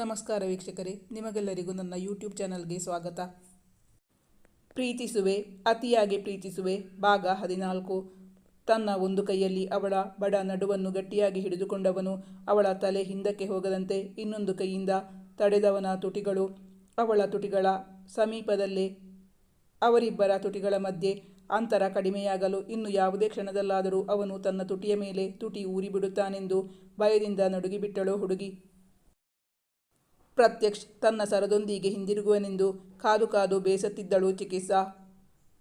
ನಮಸ್ಕಾರ ವೀಕ್ಷಕರೇ, ನಿಮಗೆಲ್ಲರಿಗೂ ನನ್ನ ಯೂಟ್ಯೂಬ್ ಚಾನಲ್ಗೆ ಸ್ವಾಗತ. ಪ್ರೀತಿಸುವೆ, ಅತಿಯಾಗಿ ಪ್ರೀತಿಸುವೆ, ಭಾಗ ಹದಿನಾಲ್ಕು. ತನ್ನ ಒಂದು ಕೈಯಲ್ಲಿ ಅವಳ ಬಡ ನಡುವನ್ನು ಗಟ್ಟಿಯಾಗಿ ಹಿಡಿದುಕೊಂಡವನು ಅವಳ ತಲೆ ಹಿಂದಕ್ಕೆ ಹೋಗದಂತೆ ಇನ್ನೊಂದು ಕೈಯಿಂದ ತಡೆದವನ ತುಟಿಗಳು ಅವಳ ತುಟಿಗಳ ಸಮೀಪದಲ್ಲೇ ಅವರಿಬ್ಬರ ತುಟಿಗಳ ಮಧ್ಯೆ ಅಂತರ ಕಡಿಮೆಯಾಗಲು ಇನ್ನು ಯಾವುದೇ ಕ್ಷಣದಲ್ಲಾದರೂ ಅವನು ತನ್ನ ತುಟಿಯ ಮೇಲೆ ತುಟಿ ಊರಿಬಿಡುತ್ತಾನೆಂದು ಭಯದಿಂದ ನಡುಗಿಬಿಟ್ಟಳು ಹುಡುಗಿ. ಪ್ರತ್ಯಕ್ಷ್ ತನ್ನ ಸರದೊಂದಿಗೆ ಹಿಂದಿರುಗುವನೆಂದು ಕಾದು ಕಾದು ಬೇಸತ್ತಿದ್ದಳು ಚಿಕಿತ್ಸಾ.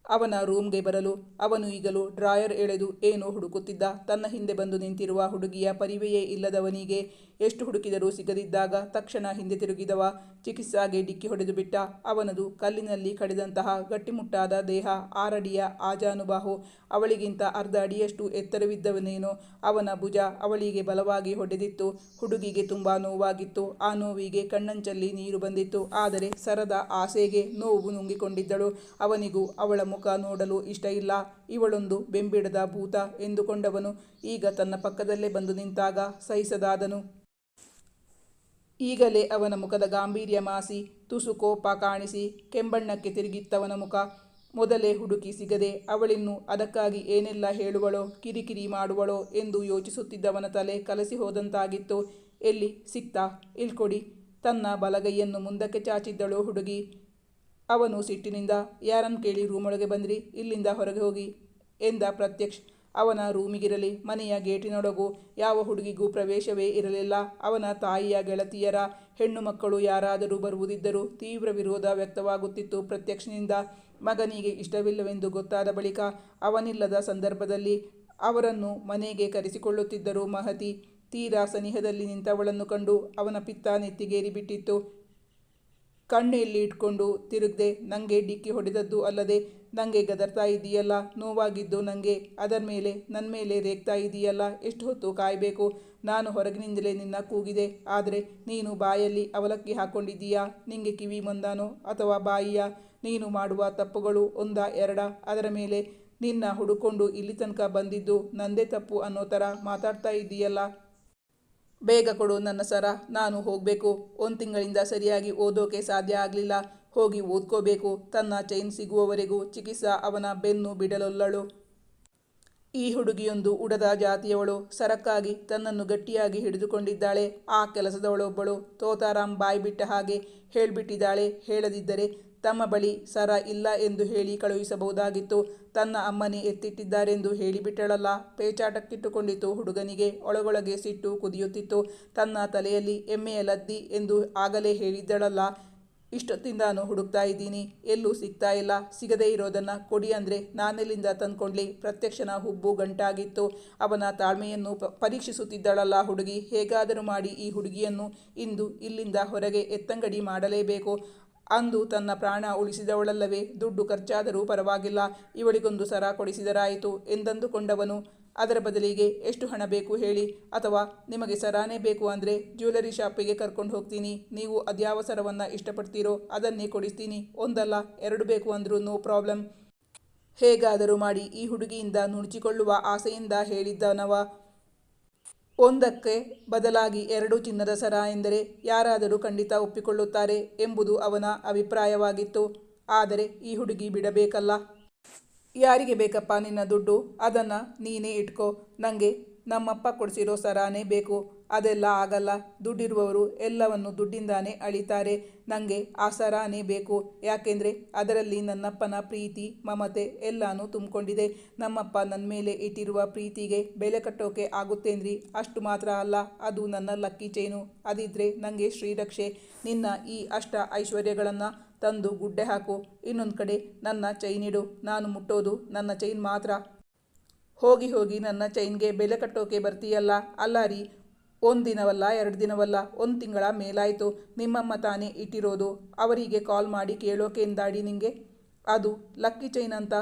ಅವನ ರೂಮ್ಗೆ ಬರಲು, ಅವನು ಈಗಲೂ ಡ್ರಾಯರ್ ಎಳೆದು ಏನೋ ಹುಡುಕುತ್ತಿದ್ದ. ತನ್ನ ಹಿಂದೆ ಬಂದು ನಿಂತಿರುವ ಹುಡುಗಿಯ ಪರಿವೆಯೇ ಇಲ್ಲದವನಿಗೆ ಎಷ್ಟು ಹುಡುಕಿದರೂ ಸಿಗದಿದ್ದಾಗ ತಕ್ಷಣ ಹಿಂದೆ ತಿರುಗಿದವ. ಚಿಕಿತ್ಸಾಗೆ ಡಿಕ್ಕಿ ಹೊಡೆದು ಬಿಟ್ಟ. ಅವನದು ಕಲ್ಲಿನಲ್ಲಿ ಕಡಿದಂತಹ ಗಟ್ಟಿಮುಟ್ಟಾದ ದೇಹ, ಆರಡಿಯ ಆಜಾನುಬಾಹು, ಅವಳಿಗಿಂತ ಅರ್ಧ ಅಡಿಯಷ್ಟು ಎತ್ತರವಿದ್ದವನೇನೋ. ಅವನ ಭುಜ ಅವಳಿಗೆ ಬಲವಾಗಿ ಹೊಡೆದಿತ್ತು. ಹುಡುಗಿಗೆ ತುಂಬ ನೋವಾಗಿತ್ತು. ಆ ನೋವಿಗೆ ಕಣ್ಣಂಚಲ್ಲಿ ನೀರು ಬಂದಿತ್ತು. ಆದರೆ ಸರದ ಆಸೆಗೆ ನೋವು ನುಂಗಿಕೊಂಡಿದ್ದಳು. ಅವನಿಗೂ ಅವಳ ಮುಖ ನೋಡಲು ಇಷ್ಟ ಇಲ್ಲ. ಇವಳೊಂದು ಬೆಂಬಿಡದ ಭೂತ ಎಂದುಕೊಂಡವನು. ಈಗ ತನ್ನ ಪಕ್ಕದಲ್ಲೇ ಬಂದು ನಿಂತಾಗ ಸಹಿಸದಾದನು. ಈಗಲೇ ಅವನ ಮುಖದ ಗಾಂಭೀರ್ಯ ಮಾಸಿ, ತುಸು ಕೋಪ ಕಾಣಿಸಿ ಕೆಂಬಣ್ಣಕ್ಕೆ ತಿರುಗಿತ್ತವನ ಮುಖ. ಮೊದಲೇ ಹುಡುಕಿ ಸಿಗದೆ ಅವಳಿನ್ನು ಅದಕ್ಕಾಗಿ ಏನೆಲ್ಲ ಹೇಳುವಳೋ, ಕಿರಿಕಿರಿ ಮಾಡುವಳೋ ಎಂದು ಯೋಚಿಸುತ್ತಿದ್ದವನ ತಲೆ ಕಲಸಿ ಹೋದಂತಾಗಿತ್ತು. ಎಲ್ಲಿ ಸಿಕ್ತಾ? ಇಲ್ಕೊಡಿ. ತನ್ನ ಬಲಗೈಯನ್ನು ಮುಂದಕ್ಕೆ ಚಾಚಿದ್ದಳು ಹುಡುಗಿ. ಅವನು ಸಿಟ್ಟಿನಿಂದ, ಯಾರನ್ನು ಕೇಳಿ ರೂಮೊಳಗೆ ಬಂದ್ರಿ? ಇಲ್ಲಿಂದ ಹೊರಗೆ ಹೋಗಿ ಎಂದ ಪ್ರತ್ಯಕ್ಷ್. ಅವನ ರೂಮಿಗಿರಲಿ, ಮನೆಯ ಗೇಟಿನೊಳಗೂ ಯಾವ ಹುಡುಗಿಗೂ ಪ್ರವೇಶವೇ ಇರಲಿಲ್ಲ. ಅವನ ತಾಯಿಯ ಗೆಳತಿಯರ ಹೆಣ್ಣು ಮಕ್ಕಳು ಯಾರಾದರೂ ಬರುವುದಿದ್ದರೂ ತೀವ್ರ ವಿರೋಧ ವ್ಯಕ್ತವಾಗುತ್ತಿತ್ತು. ಪ್ರತ್ಯಕ್ಷನಿಂದ, ಮಗನಿಗೆ ಇಷ್ಟವಿಲ್ಲವೆಂದು ಗೊತ್ತಾದ ಬಳಿಕ ಅವನಿಲ್ಲದ ಸಂದರ್ಭದಲ್ಲಿ ಅವರನ್ನು ಮನೆಗೆ ಕರೆಸಿಕೊಳ್ಳುತ್ತಿದ್ದರು ಮಹತಿ. ತೀರಾ ಸನಿಹದಲ್ಲಿ ನಿಂತವಳನ್ನು ಕಂಡು ಅವನ ಪಿತ್ತ ನೆತ್ತಿಗೇರಿ ಬಿಟ್ಟಿತ್ತು ಕಣ್ಣು ಎಲ್ಲಿ ಇಟ್ಕೊಂಡು ತಿರುಗದೆ ನನಗೆ ಡಿಕ್ಕಿ ಹೊಡೆದದ್ದು ಅಲ್ಲದೆ ನನಗೆ ಗದರ್ತಾ ಇದೆಯಲ್ಲ, ನೋವಾಗಿದ್ದು ನನಗೆ ಅದರ ಮೇಲೆ ನನ್ನ ಮೇಲೆ ರೇಗ್ತಾ ಇದೆಯಲ್ಲ, ಎಷ್ಟು ಹೊತ್ತು ಕಾಯಬೇಕು? ನಾನು ಹೊರಗಿನಿಂದಲೇ ನಿನ್ನ ಕೂಗಿದೆ, ಆದರೆ ನೀನು ಬಾಯಲ್ಲಿ ಅವಲಕ್ಕಿ ಹಾಕ್ಕೊಂಡಿದ್ದೀಯಾ ನಿಂಗೆ ಕಿವಿ ಮಂದಾನೋ ಅಥವಾ ಬಾಯಿಯ? ನೀನು ಮಾಡುವ ತಪ್ಪುಗಳು ಒಂದ ಎರಡ? ಅದರ ಮೇಲೆ ನಿನ್ನ ಹುಡುಕೊಂಡು ಇಲ್ಲಿ ತನಕ ಬಂದಿದ್ದು ನಂದೇ ತಪ್ಪು ಅನ್ನೋ ಥರ ಮಾತಾಡ್ತಾ ಇದ್ದೀಯಲ್ಲ ಬೇಗ ಕೊಡು ನನ್ನ ಸರ, ನಾನು ಹೋಗಬೇಕು. ಒಂದು ತಿಂಗಳಿಂದ ಸರಿಯಾಗಿ ಓದೋಕೆ ಸಾಧ್ಯ ಆಗಲಿಲ್ಲ. ಹೋಗಿ ಓದ್ಕೋಬೇಕು. ತನ್ನ ಚೈನ್ ಸಿಗುವವರೆಗೂ ಚಿಕಿತ್ಸಾ ಅವನ ಬೆನ್ನು ಬಿಡಲೊಲ್ಲಳು. ಈ ಹುಡುಗಿಯೊಂದು ಉಡದ ಜಾತಿಯವಳು. ಸರಕ್ಕಾಗಿ ತನ್ನನ್ನು ಗಟ್ಟಿಯಾಗಿ ಹಿಡಿದುಕೊಂಡಿದ್ದಾಳೆ. ಆ ಕೆಲಸದವಳೊಬ್ಬಳು. ತೋತಾರಾಮ್ ಬಾಯಿ ಬಿಟ್ಟ ಹಾಗೆ ಹೇಳಿಬಿಟ್ಟಿದ್ದಾಳೆ. ಹೇಳದಿದ್ದರೆ ತಮ್ಮ ಬಳಿ ಸರ ಇಲ್ಲ ಎಂದು ಹೇಳಿ ಕಳುಹಿಸಬಹುದಾಗಿತ್ತು. ತನ್ನ ಅಮ್ಮನೇ ಎತ್ತಿಟ್ಟಿದ್ದಾರೆಂದು ಹೇಳಿಬಿಟ್ಟಳಲ್ಲ. ಪೇಚಾಟಕ್ಕಿಟ್ಟುಕೊಂಡಿತು. ಹುಡುಗನಿಗೆ ಒಳಗೊಳಗೆ ಸಿಟ್ಟು ಕುದಿಯುತ್ತಿತ್ತು. ತನ್ನ ತಲೆಯಲ್ಲಿ ಎಮ್ಮೆಯ ಲದ್ದಿ ಎಂದು ಆಗಲೇ ಹೇಳಿದ್ದಳಲ್ಲ. ಇಷ್ಟೊತ್ತಿಂದಾನು ಹುಡುಕ್ತಾ ಇದ್ದೀನಿ. ಎಲ್ಲೂ ಸಿಗ್ತಾ ಇಲ್ಲ. ಸಿಗದೇ ಇರೋದನ್ನು ಕೊಡಿ ಅಂದರೆ ನಾನೆಲ್ಲಿಂದ ತಂದ್ಕೊಂಡ್ಲಿ? ಪ್ರತ್ಯಕ್ಷನ ಹುಬ್ಬು ಗಂಟಾಗಿತ್ತು. ಅವನ ತಾಳ್ಮೆಯನ್ನು ಪರೀಕ್ಷಿಸುತ್ತಿದ್ದಳಲ್ಲ ಹುಡುಗಿ. ಹೇಗಾದರೂ ಮಾಡಿ ಈ ಹುಡುಗಿಯನ್ನು ಇಂದು ಇಲ್ಲಿಂದ ಹೊರಗೆ ಎತ್ತಂಗಡಿ ಮಾಡಲೇಬೇಕು. ಅಂದು ತನ್ನ ಪ್ರಾಣ ಉಳಿಸಿದವಳಲ್ಲವೇ, ದುಡ್ಡು ಖರ್ಚಾದರೂ ಪರವಾಗಿಲ್ಲ, ಇವಳಿಗೊಂದು ಸರ ಕೊಡಿಸಿದರಾಯಿತು ಎಂದಂದುಕೊಂಡವನು ಅದರ ಬದಲಿಗೆ ಎಷ್ಟು ಹಣ ಬೇಕು ಹೇಳಿ, ಅಥವಾ ನಿಮಗೆ ಸರಾನೇ ಬೇಕು ಅಂದರೆ ಜ್ಯುವೆಲರಿ ಶಾಪಿಗೆ ಕರ್ಕೊಂಡು ಹೋಗ್ತೀನಿ, ನೀವು ಅದ್ಯಾವ ಸರವನ್ನು ಇಷ್ಟಪಡ್ತೀರೋ ಅದನ್ನೇ ಕೊಡಿಸ್ತೀನಿ, ಒಂದಲ್ಲ, ಎರಡು ಬೇಕು ಅಂದರೂ ನೋ ಪ್ರಾಬ್ಲಮ್. ಹೇಗಾದರೂ ಮಾಡಿ ಈ ಹುಡುಗಿಯಿಂದ ನುಣುಚಿಕೊಳ್ಳುವ ಆಸೆಯಿಂದ ಹೇಳಿದ್ದನವ. ಒಂದಕ್ಕೆ ಬದಲಾಗಿ ಎರಡು ಚಿನ್ನದ ಸರ ಎಂದರೆ ಯಾರಾದರೂ ಖಂಡಿತ ಒಪ್ಪಿಕೊಳ್ಳುತ್ತಾರೆ ಎಂಬುದು ಅವನ ಅಭಿಪ್ರಾಯವಾಗಿತ್ತು. ಆದರೆ ಈ ಹುಡುಗಿ ಬಿಡಬೇಕಲ್ಲ? ಯಾರಿಗೆ ಬೇಕಪ್ಪ ನಿನ್ನ ದುಡ್ಡು? ಅದನ್ನು ನೀನೇ ಇಟ್ಕೋ. ನನಗೆ ನಮ್ಮಪ್ಪ ಕೊಡಿಸಿರೋ ಸರಾನೇ ಬೇಕು. ಅದೆಲ್ಲ ಆಗಲ್ಲ. ದುಡ್ಡಿರುವವರು ಎಲ್ಲವನ್ನು ದುಡ್ಡಿಂದಾನೇ ಅಳಿತಾರೆ. ನನಗೆ ಆ ಸರಾನೇ ಬೇಕು. ಯಾಕೆಂದರೆ ಅದರಲ್ಲಿ ನನ್ನಪ್ಪನ ಪ್ರೀತಿ, ಮಮತೆ ಎಲ್ಲನೂ ತುಂಬಿಕೊಂಡಿದೆ. ನಮ್ಮಪ್ಪ ನನ್ನ ಮೇಲೆ ಇಟ್ಟಿರುವ ಪ್ರೀತಿಗೆ ಬೆಲೆ ಕಟ್ಟೋಕೆ ಆಗುತ್ತೇನ್ರಿ? ಅಷ್ಟು ಮಾತ್ರ ಅಲ್ಲ. ಅದು ನನ್ನ ಲಕ್ಕಿ ಚೈನು. ಅದಿದ್ರೆ ನನಗೆ ಶ್ರೀರಕ್ಷೆ. ನಿನ್ನ ಈ ಅಷ್ಟ ಐಶ್ವರ್ಯಗಳನ್ನು ತಂದು ಗುಡ್ಡೆ ಹಾಕು. ಇನ್ನೊಂದು ಕಡೆ ನನ್ನ ಚೈನ್ ಇಡು. ನಾನು ಮುಟ್ಟೋದು ನನ್ನ ಚೈನ್ ಮಾತ್ರ. ಹೋಗಿ ಹೋಗಿ ನನ್ನ ಚೈನ್ಗೆ ಬೆಲೆ ಕಟ್ಟೋಕೆ ಬರ್ತೀಯಲ್ಲ? ಅಲ್ಲ ರೀ, ಒಂದು ದಿನವಲ್ಲ, ಎರಡು ದಿನವಲ್ಲ, ಒಂದು ತಿಂಗಳ ಮೇಲಾಯಿತು, ನಿಮ್ಮಮ್ಮ ತಾನೇ ಇಟ್ಟಿರೋದು. ಅವರಿಗೆ ಕಾಲ್ ಮಾಡಿ ಕೇಳೋಕೆ ಎಂದಾಡಿ ನಿಮಗೆ ಅದು ಲಕ್ಕಿ ಚೈನ್ ಅಂತ.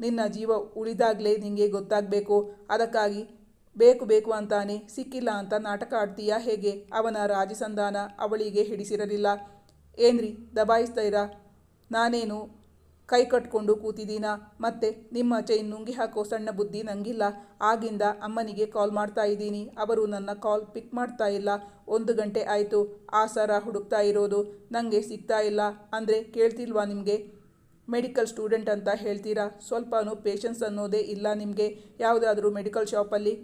ನಿನ್ನ ಜೀವ ಉಳಿದಾಗಲೇ ನಿಂಗೆ ಗೊತ್ತಾಗಬೇಕು. ಅದಕ್ಕಾಗಿ ಬೇಕು ಬೇಕು ಅಂತಾನೆ, ಸಿಕ್ಕಿಲ್ಲ ಅಂತ ನಾಟಕ ಆಡ್ತೀಯಾ ಹೇಗೆ? ಅವನ ರಾಜಸಂಧಾನ ಅವಳಿಗೆ ಹಿಡಿಸಿರಲಿಲ್ಲ. ಏನ್ರಿ, ದಬಾಯಿಸ್ತಾ ಇರಾ? ನಾನೇನು ಕೈ ಕಟ್ಕೊಂಡು ಕೂತಿದ್ದೀನಾ ಮತ್ತೆ ನಿಮ್ಮ ಚೈನ್ ನುಂಗಿ ಹಾಕೋ ಸಣ್ಣ ಬುದ್ಧಿ ನಂಗಿಲ್ಲ. ಆಗಿಂದ ಅಮ್ಮನಿಗೆ ಕಾಲ್ ಮಾಡ್ತಾ ಇದ್ದೀನಿ. ಅವರು ನನ್ನ ಕಾಲ್ ಪಿಕ್ ಮಾಡ್ತಾ ಇಲ್ಲ. ಒಂದು ಗಂಟೆ ಆಯಿತು. ಆ ಸರ ಹುಡುಕ್ತಾ ಇರೋದು. ನನಗೆ ಸಿಗ್ತಾ ಇಲ್ಲ. ಅಂದರೆ ಕೇಳ್ತಿಲ್ವಾ ನಿಮಗೆ? ಮೆಡಿಕಲ್ ಸ್ಟೂಡೆಂಟ್ ಅಂತ ಹೇಳ್ತೀರಾ? ಸ್ವಲ್ಪನೂ ಪೇಷನ್ಸ್ ಅನ್ನೋದೇ ಇಲ್ಲ ನಿಮಗೆ. ಯಾವುದಾದ್ರೂ ಮೆಡಿಕಲ್ ಶಾಪಲ್ಲಿ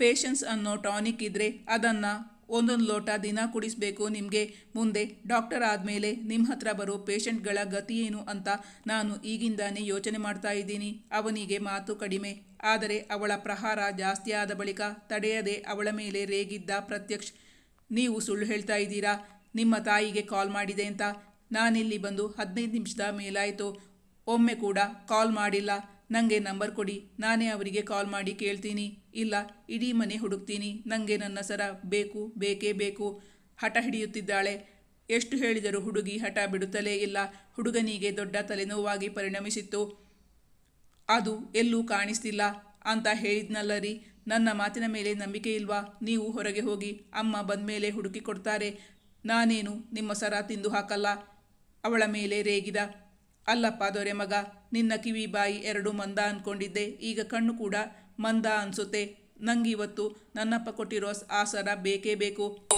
ಪೇಷನ್ಸ್ ಅನ್ನೋ ಟಾನಿಕ್ ಇದ್ದರೆ ಅದನ್ನು ಒಂದೊಂದು ಲೋಟ ದಿನ ಕುಡಿಸಬೇಕು ನಿಮಗೆ ಮುಂದೆ ಡಾಕ್ಟರ್ ಆದಮೇಲೆ ನಿಮ್ಮ ಹತ್ರ ಬರೋ ಪೇಷಂಟ್ಗಳ ಗತಿ ಏನು ಅಂತ ನಾನು ಈಗಿಂದಾನೇ ಯೋಚನೆ ಮಾಡ್ತಾ ಇದ್ದೀನಿ. ಅವನಿಗೆ ಮಾತು ಕಡಿಮೆ. ಆದರೆ ಅವಳ ಪ್ರಹಾರ ಜಾಸ್ತಿಯಾದ ಬಳಿಕ ತಡೆಯದೆ ಅವಳ ಮೇಲೆ ರೇಗಿದ್ದ ಪ್ರತ್ಯಕ್ಷ್, ನೀವು ಸುಳ್ಳು ಹೇಳ್ತಾ ಇದ್ದೀರಾ? ನಿಮ್ಮ ತಾಯಿಗೆ ಕಾಲ್ ಮಾಡಿದೆ ಅಂತ. ನಾನಿಲ್ಲಿ ಬಂದು ಹದಿನೈದು ನಿಮಿಷದ ಮೇಲಾಯಿತು. ಒಮ್ಮೆ ಕೂಡ ಕಾಲ್ ಮಾಡಿಲ್ಲ. ನನಗೆ ನಂಬರ್ ಕೊಡಿ, ನಾನೇ ಅವರಿಗೆ ಕಾಲ್ ಮಾಡಿ ಕೇಳ್ತೀನಿ. ಇಲ್ಲ, ಇಡೀ ಮನೆ ಹುಡುಕ್ತೀನಿ. ನನಗೆ ನನ್ನ ಸರ ಬೇಕು, ಬೇಕೇ ಬೇಕು. ಹಠ ಹಿಡಿಯುತ್ತಿದ್ದಾಳೆ. ಎಷ್ಟು ಹೇಳಿದರೂ ಹುಡುಗಿ ಹಠ ಬಿಡುತ್ತಲೇ ಇಲ್ಲ. ಹುಡುಗನಿಗೆ ದೊಡ್ಡ ತಲೆನೋವಾಗಿ ಪರಿಣಮಿಸಿತ್ತು. ಅದು ಎಲ್ಲೂ ಕಾಣಿಸ್ತಿಲ್ಲ. ಅಂತ ಹೇಳಿದ್ನಲ್ಲ ರೀ. ನನ್ನ ಮಾತಿನ ಮೇಲೆ ನಂಬಿಕೆ ಇಲ್ವಾ? ನೀವು ಹೊರಗೆ ಹೋಗಿ ಅಮ್ಮ ಬಂದಮೇಲೆ ಹುಡುಕಿ ಕೊಡ್ತಾರೆ. ನಾನೇನು ನಿಮ್ಮ ಸರ ತಿಂದು ಹಾಕಲ್ಲ? ಅವಳ ಮೇಲೆ ರೇಗಿದ. ಅಲ್ಲಪ್ಪ ದೊರೆ ಮಗ, ನಿನ್ನ ಕಿವಿ ಬಾಯಿ ಎರಡು ಮಂದ ಅಂದ್ಕೊಂಡಿದ್ದೆ ಈಗ ಕಣ್ಣು ಕೂಡ ಮಂದ ಅನ್ಸುತ್ತೆ. ನಂಗಿವತ್ತು ನನ್ನಪ್ಪ ಕೊಟ್ಟಿರೋ ಆ ಸರ ಬೇಕೇ ಬೇಕು.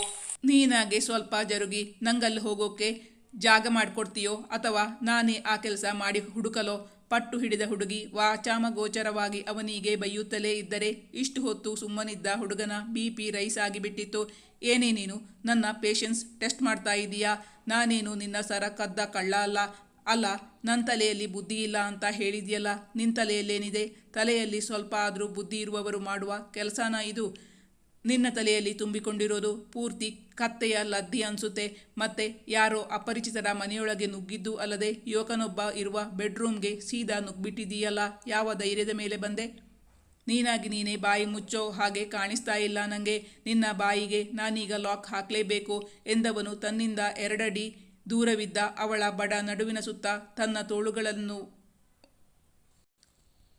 ನೀನಾಗೆ ಸ್ವಲ್ಪ ಜರುಗಿ, ನಂಗಲ್ಲಿ ಹೋಗೋಕೆ ಜಾಗ ಮಾಡಿಕೊಡ್ತೀಯೋ ಅಥವಾ ನಾನೇ ಆ ಕೆಲಸ ಮಾಡಿ ಹುಡುಕಲೋ? ಪಟ್ಟು ಹಿಡಿದ ಹುಡುಗಿ ವಾಚಾಮಗೋಚರವಾಗಿ ಅವನಿಗೆ ಬೈಯುತ್ತಲೇ ಇದ್ದರೆ ಇಷ್ಟು ಹೊತ್ತು ಸುಮ್ಮನಿದ್ದ ಹುಡುಗನ ಬಿ ಪಿ ರೈಸ್ ಆಗಿಬಿಟ್ಟಿತ್ತು ಏನೇ ನೀನು, ನನ್ನ ಪೇಷನ್ಸ್ ಟೆಸ್ಟ್ ಮಾಡ್ತಾ ಇದೀಯಾ? ನಾನೇನು ನಿನ್ನ ಸರ ಕದ್ದ ಕಳ್ಳ ಅಲ್ಲ. ಅಲ್ಲ ನನ್ನ ತಲೆಯಲ್ಲಿ ಬುದ್ಧಿ ಇಲ್ಲ ಅಂತ ಹೇಳಿದ್ಯಲ್ಲ ನಿನ್ನ ತಲೆಯಲ್ಲೇನಿದೆ? ತಲೆಯಲ್ಲಿ ಸ್ವಲ್ಪ ಆದರೂ ಬುದ್ಧಿ ಇರುವವರು ಮಾಡುವ ಕೆಲಸನ ಇದು? ನಿನ್ನ ತಲೆಯಲ್ಲಿ ತುಂಬಿಕೊಂಡಿರೋದು ಪೂರ್ತಿ ಕತ್ತೆಯ ಲದ್ದಿ ಅನಿಸುತ್ತೆ, ಮತ್ತೆ ಯಾರೋ ಅಪರಿಚಿತರ ಮನೆಯೊಳಗೆ ನುಗ್ಗಿದ್ದು ಅಲ್ಲದೆ ಯುವಕನೊಬ್ಬ ಇರುವ ಬೆಡ್ರೂಮ್ಗೆ ಸೀದಾ ನುಗ್ಗಿಬಿಟ್ಟಿದೀಯಲ್ಲ ಯಾವ ಧೈರ್ಯದ ಮೇಲೆ ಬಂದೆ? ನೀನಾಗಿ ನೀನೇ ಬಾಯಿ ಮುಚ್ಚೋ ಹಾಗೆ ಕಾಣಿಸ್ತಾ ಇಲ್ಲ ನನಗೆ ನಿನ್ನ ಬಾಯಿಗೆ ನಾನೀಗ ಲಾಕ್ ಹಾಕಲೇಬೇಕು ಎಂದವನು ತನ್ನಿಂದ ಎರಡಡಿ ದೂರವಿದ್ದ ಅವಳ ಬಡ ನಡುವಿನ ಸುತ್ತ ತನ್ನ ತೋಳುಗಳನ್ನು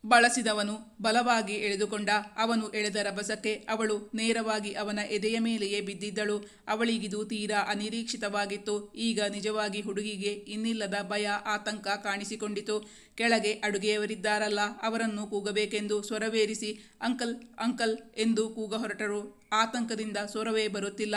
ಬಳಸಿದವನು ಬಲವಾಗಿ ಎಳೆದುಕೊಂಡ ಅವನು ಎಳೆದ ರಭಸಕ್ಕೆ ಅವಳು ನೇರವಾಗಿ ಅವನ ಎದೆಯ ಮೇಲೆಯೇ ಬಿದ್ದಿದ್ದಳು. ಅವಳಿಗಿದು ತೀರಾ ಅನಿರೀಕ್ಷಿತವಾಗಿತ್ತು. ಈಗ ನಿಜವಾಗಿ ಹುಡುಗಿಗೆ ಇನ್ನಿಲ್ಲದ ಭಯ, ಆತಂಕ ಕಾಣಿಸಿಕೊಂಡಿತು. ಕೆಳಗೆ ಅಡುಗೆಯವರಿದ್ದಾರಲ್ಲ, ಅವರನ್ನು ಕೂಗಬೇಕೆಂದು ಸ್ವರವೇರಿಸಿ, ಅಂಕಲ್ ಅಂಕಲ್ ಎಂದು ಕೂಗ ಹೊರಟರು ಆತಂಕದಿಂದ ಸ್ವರವೇ ಬರುತ್ತಿಲ್ಲ.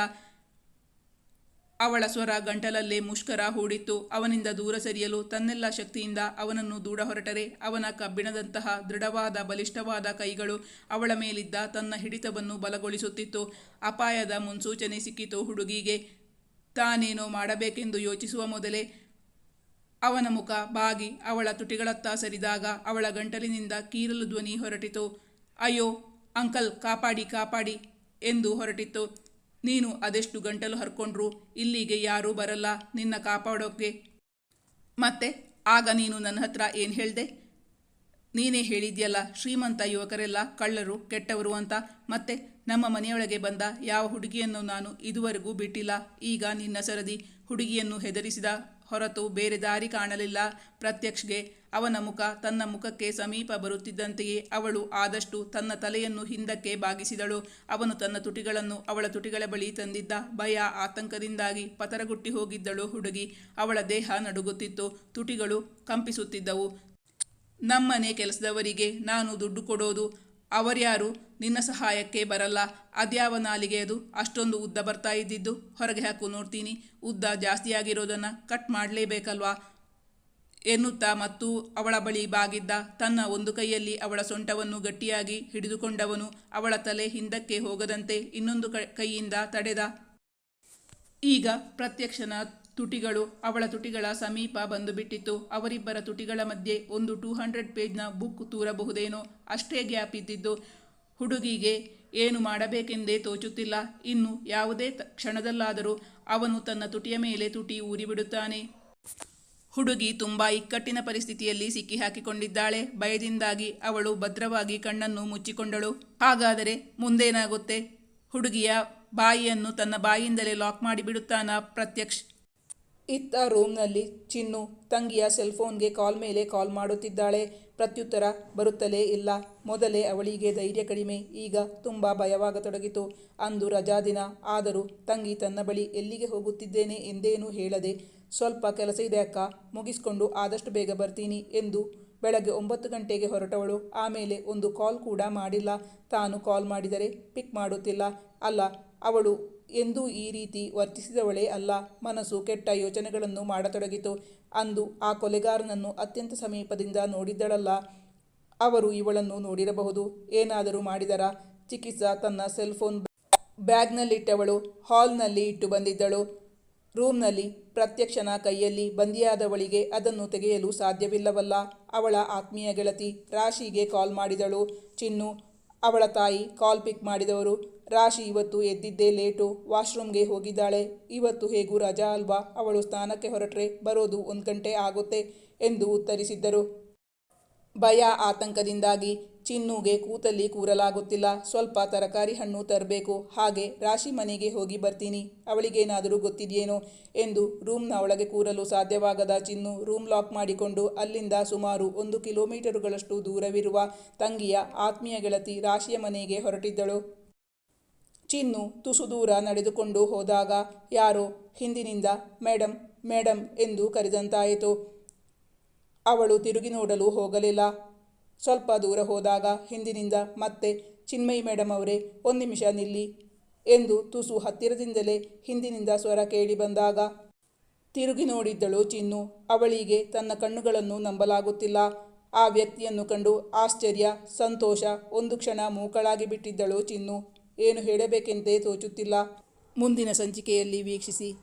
ಅವಳ ಸ್ವರ ಗಂಟಲಲ್ಲೇ ಮುಷ್ಕರ ಹೂಡಿತ್ತು. ಅವನಿಂದ ದೂರ ಸರಿಯಲು ತನ್ನೆಲ್ಲ ಶಕ್ತಿಯಿಂದ ಅವನನ್ನು ದೂಡ ಹೊರಟರೆ. ಅವನ ಕಬ್ಬಿಣದಂತಹ ದೃಢವಾದ ಬಲಿಷ್ಠವಾದ ಕೈಗಳು ಅವಳ ಮೇಲಿದ್ದ ತನ್ನ ಹಿಡಿತವನ್ನು ಬಲಗೊಳಿಸುತ್ತಿತ್ತು. ಅಪಾಯದ ಮುನ್ಸೂಚನೆ ಸಿಕ್ಕಿತು ಹುಡುಗಿಗೆ. ತಾನೇನೋ ಮಾಡಬೇಕೆಂದು ಯೋಚಿಸುವ ಮೊದಲೇ ಅವನ ಮುಖ ಬಾಗಿ ಅವಳ ತುಟಿಗಳತ್ತ ಸರಿದಾಗ ಅವಳ ಗಂಟಲಿನಿಂದ ಕೀರಲು ಧ್ವನಿ ಹೊರಟಿತು. ಅಯ್ಯೋ, ಅಂಕಲ್, ಕಾಪಾಡಿ ಕಾಪಾಡಿ ಎಂದು ಹೊರಟಿತ್ತು. ನೀನು ಅದೆಷ್ಟು ಗಂಟಲು ಹರ್ಕೊಂಡ್ರು? ಇಲ್ಲಿಗೆ ಯಾರೂ ಬರಲ್ಲ. ನಿನ್ನ ಕಾಪಾಡೋಕ್ಕೆ ಮತ್ತೆ, ಆಗ ನೀನು ನನ್ನ ಹತ್ರ ಏನು ಹೇಳಿದೆ? ನೀನೇ ಹೇಳಿದ್ಯಲ್ಲ, ಶ್ರೀಮಂತ ಯುವಕರೆಲ್ಲ ಕಳ್ಳರು, ಕೆಟ್ಟವರು ಅಂತ. ಮತ್ತೆ, ನಮ್ಮ ಮನೆಯೊಳಗೆ ಬಂದ ಯಾವ ಹುಡುಗಿಯನ್ನು ನಾನು ಇದುವರೆಗೂ ಬಿಟ್ಟಿಲ್ಲ. ಈಗ ನಿನ್ನ ಸರದಿ ಹುಡುಗಿಯನ್ನು ಹೆದರಿಸಿದ ಹೊರತು ಬೇರೆ ದಾರಿ ಕಾಣಲಿಲ್ಲ. ಪ್ರತ್ಯಕ್ಷಗೆ ಅವನ ಮುಖ ತನ್ನ ಮುಖಕ್ಕೆ ಸಮೀಪ ಬರುತ್ತಿದ್ದಂತೆಯೇ ಅವಳು ಆದಷ್ಟು ತನ್ನ ತಲೆಯನ್ನು ಹಿಂದಕ್ಕೆ ಬಾಗಿಸಿದಳು. ಅವನು ತನ್ನ ತುಟಿಗಳನ್ನು ಅವಳ ತುಟಿಗಳ ಬಳಿ ತಂದಿದ್ದ ಭಯ ಆತಂಕದಿಂದಾಗಿ ಪತರಗುಟ್ಟಿ ಹೋಗಿದ್ದಳು ಹುಡುಗಿ. ಅವಳ ದೇಹ ನಡುಗುತ್ತಿತ್ತು. ತುಟಿಗಳು ಕಂಪಿಸುತ್ತಿದ್ದವು. ನಮ್ಮನೆ ಕೆಲಸದವರಿಗೆ ನಾನು ದುಡ್ಡು ಕೊಡೋದು. ಅವರ್ಯಾರು ನಿನ್ನ ಸಹಾಯಕ್ಕೆ ಬರಲ್ಲ. ಅದ್ಯಾವ ನಾಲಿಗೆ ಅದು? ಅಷ್ಟೊಂದು ಉದ್ದ ಬರ್ತಾ ಇದ್ದಿದ್ದು. ಹೊರಗೆ ಹಾಕು ನೋಡ್ತೀನಿ. ಉದ್ದ ಜಾಸ್ತಿಯಾಗಿರೋದನ್ನು ಕಟ್ ಮಾಡಲೇಬೇಕಲ್ವಾ? ಎನ್ನುತ್ತಾ ಮತ್ತು ಅವಳ ಬಳಿ ಬಾಗಿದ್ದ ತನ್ನ ಒಂದು ಕೈಯಲ್ಲಿ ಅವಳ ಸೊಂಟವನ್ನು ಗಟ್ಟಿಯಾಗಿ ಹಿಡಿದುಕೊಂಡವನು ಅವಳ ತಲೆ ಹಿಂದಕ್ಕೆ ಹೋಗದಂತೆ ಇನ್ನೊಂದು ಕೈಯಿಂದ ತಡೆದ. ಈಗ ಪ್ರತ್ಯಕ್ಷನ ತುಟಿಗಳು ಅವಳ ತುಟಿಗಳ ಸಮೀಪ ಬಂದು ಬಿಟ್ಟಿತ್ತು ಅವರಿಬ್ಬರ ತುಟಿಗಳ ಮಧ್ಯೆ ಒಂದು ಟೂ ಹಂಡ್ರೆಡ್ ಪೇಜ್ನ ಬುಕ್ ತೂರಬಹುದೇನೋ ಅಷ್ಟೇ ಗ್ಯಾಪ್ ಇದ್ದಿದ್ದು, ಹುಡುಗಿಗೆ ಏನು ಮಾಡಬೇಕೆಂದೇ ತೋಚುತ್ತಿಲ್ಲ. ಇನ್ನು ಯಾವುದೇ ಕ್ಷಣದಲ್ಲಾದರೂ ಅವನು ತನ್ನ ತುಟಿಯ ಮೇಲೆ ತುಟಿ ಊರಿಬಿಡುತ್ತಾನೆ. ಹುಡುಗಿ ತುಂಬಾ ಇಕ್ಕಟ್ಟಿನ ಪರಿಸ್ಥಿತಿಯಲ್ಲಿ ಸಿಕ್ಕಿಹಾಕಿಕೊಂಡಿದ್ದಾಳೆ. ಭಯದಿಂದಾಗಿ ಅವಳು ಭದ್ರವಾಗಿ ಕಣ್ಣನ್ನು ಮುಚ್ಚಿಕೊಂಡಳು. ಹಾಗಾದರೆ ಮುಂದೇನಾಗುತ್ತೆ? ಹುಡುಗಿಯ ಬಾಯಿಯನ್ನು ತನ್ನ ಬಾಯಿಯಿಂದಲೇ ಲಾಕ್ ಮಾಡಿಬಿಡುತ್ತಾನ ಪ್ರತ್ಯಕ್ಷ್? ಇತ್ತ ರೂಮ್ನಲ್ಲಿ ಚಿನ್ನು ತಂಗಿಯ ಸೆಲ್ಫೋನ್ಗೆ ಕಾಲ್ ಮೇಲೆ ಕಾಲ್ ಮಾಡುತ್ತಿದ್ದಾಳೆ. ಪ್ರತ್ಯುತ್ತರ ಬರುತ್ತಲೇ ಇಲ್ಲ. ಮೊದಲೇ ಅವಳಿಗೆ ಧೈರ್ಯ ಕಡಿಮೆ. ಈಗ ತುಂಬ ಭಯವಾಗತೊಡಗಿತು. ಅಂದು ರಜಾದಿನ ಆದರೂ ತಂಗಿ ತನ್ನ ಬಳಿ ಎಲ್ಲಿಗೆ ಹೋಗುತ್ತಿದ್ದೇನೆ ಎಂದೇನೂ ಹೇಳದೆ ಸ್ವಲ್ಪ ಕೆಲಸ ಇದೆ ಅಕ್ಕ, ಮುಗಿಸ್ಕೊಂಡು ಆದಷ್ಟು ಬೇಗ ಬರ್ತೀನಿ ಎಂದು ಬೆಳಗ್ಗೆ ಒಂಬತ್ತು ಗಂಟೆಗೆ ಹೊರಟವಳು. ಆಮೇಲೆ ಒಂದು ಕಾಲ್ ಕೂಡ ಮಾಡಿಲ್ಲ. ತಾನು ಕಾಲ್ ಮಾಡಿದರೆ ಪಿಕ್ ಮಾಡುತ್ತಿಲ್ಲ. ಅಲ್ಲ, ಅವಳು ಎಂದೂ ಈ ರೀತಿ ವರ್ತಿಸಿದವಳೇ ಅಲ್ಲ. ಮನಸ್ಸು ಕೆಟ್ಟ ಯೋಚನೆಗಳನ್ನು ಮಾಡತೊಡಗಿತು. ಅಂದು ಆ ಕೊಲೆಗಾರನನ್ನು ಅತ್ಯಂತ ಸಮೀಪದಿಂದ ನೋಡಿದ್ದಳಲ್ಲ. ಅವರು ಇವಳನ್ನು ನೋಡಿರಬಹುದು. ಏನಾದರೂ ಮಾಡಿದರ? ಚಿಕಿತ್ಸಾ ತನ್ನ ಸೆಲ್ಫೋನ್ ಬ್ಯಾಗ್ನಲ್ಲಿಟ್ಟವಳು ಹಾಲ್ನಲ್ಲಿ ಇಟ್ಟು ಬಂದಿದ್ದಳು. ರೂಮ್ನಲ್ಲಿ ಪ್ರತ್ಯಕ್ಷನ ಕೈಯಲ್ಲಿ ಬಂದಿಯಾದವಳಿಗೆ ಅದನ್ನು ತೆಗೆಯಲು ಸಾಧ್ಯವಿಲ್ಲವಲ್ಲ. ಅವಳ ಆತ್ಮೀಯ ಗೆಳತಿ ರಾಶಿಗೆ ಕಾಲ್ ಮಾಡಿದಳು. ಚಿನ್ನು, ಅವಳ ತಾಯಿ ಕಾಲ್ ಪಿಕ್ ಮಾಡಿದವರು. ರಾಶಿ ಇವತ್ತು ಎದ್ದಿದ್ದೇ ಲೇಟು, ವಾಶ್ರೂಮ್ಗೆ ಹೋಗಿದ್ದಾಳೆ. ಇವತ್ತು ಹೇಗೂ ರಜಾ ಅಲ್ವಾ? ಅವಳು ಸ್ನಾನಕ್ಕೆ ಹೊರಟ್ರೆ ಬರೋದು ಒಂದು ಗಂಟೆ ಆಗುತ್ತೆ ಎಂದು ಉತ್ತರಿಸಿದ್ದರು. ಭಯ ಆತಂಕದಿಂದಾಗಿ ಚಿನ್ನುಗೆ ಕೂತಲ್ಲಿ ಕೂರಲಾಗುತ್ತಿಲ್ಲ. ಸ್ವಲ್ಪ ತರಕಾರಿ ಹಣ್ಣು ತರಬೇಕು. ಹಾಗೆ ರಾಶಿ ಮನೆಗೆ ಹೋಗಿ ಬರ್ತೀನಿ. ಅವಳಿಗೇನಾದರೂ ಗೊತ್ತಿದೆಯೇನೋ ಎಂದು ರೂಮ್ನ ಒಳಗೆ ಕೂರಲು ಸಾಧ್ಯವಾಗದ ಚಿನ್ನು ರೂಮ್ ಲಾಕ್ ಮಾಡಿಕೊಂಡು ಅಲ್ಲಿಂದ ಸುಮಾರು ಒಂದು ಕಿಲೋಮೀಟರುಗಳಷ್ಟು ದೂರವಿರುವ ತಂಗಿಯ ಆತ್ಮೀಯ ಗೆಳತಿ ರಾಶಿಯ ಮನೆಗೆ ಹೊರಟಿದ್ದಳು. ಚಿನ್ನು ತುಸು ದೂರ ನಡೆದುಕೊಂಡು ಹೋದಾಗ, ಯಾರೋ? ಹಿಂದಿನಿಂದ? ಮೇಡಮ್ ಮೇಡಮ್ ಎಂದು ಕರೆದಂತಾಯಿತು. ಅವಳು ತಿರುಗಿ ನೋಡಲು ಹೋಗಲಿಲ್ಲ. ಸ್ವಲ್ಪ ದೂರ ಹೋದಾಗ ಹಿಂದಿನಿಂದ ಮತ್ತೆ, ಚಿನ್ಮಯಿ ಮೇಡಮ್ ಅವರೇ, ಒಂದು ನಿಮಿಷ ನಿಲ್ಲಿ ಎಂದು ತುಸು ಹತ್ತಿರದಿಂದಲೇ ಹಿಂದಿನಿಂದ ಸ್ವರ ಕೇಳಿ ಬಂದಾಗ, ತಿರುಗಿ ನೋಡಿದ್ದಳು ಚಿನ್ನು. ಅವಳಿಗೆ ತನ್ನ ಕಣ್ಣುಗಳನ್ನು ನಂಬಲಾಗುತ್ತಿಲ್ಲ. ಆ ವ್ಯಕ್ತಿಯನ್ನು ಕಂಡು ಆಶ್ಚರ್ಯ, ಸಂತೋಷ, ಒಂದು ಕ್ಷಣ ಮೂಕಳಾಗಿ ಬಿಟ್ಟಿದ್ದಳು ಚಿನ್ನು. ಏನು ಹೇಳಬೇಕೆಂದೇ ತೋಚುತ್ತಿಲ್ಲ. ಮುಂದಿನ ಸಂಚಿಕೆಯಲ್ಲಿ ವೀಕ್ಷಿಸಿ.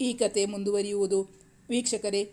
ಈ ಕತೆ ಮುಂದುವರಿಯುವುದು. ವೀಕ್ಷಕರೇ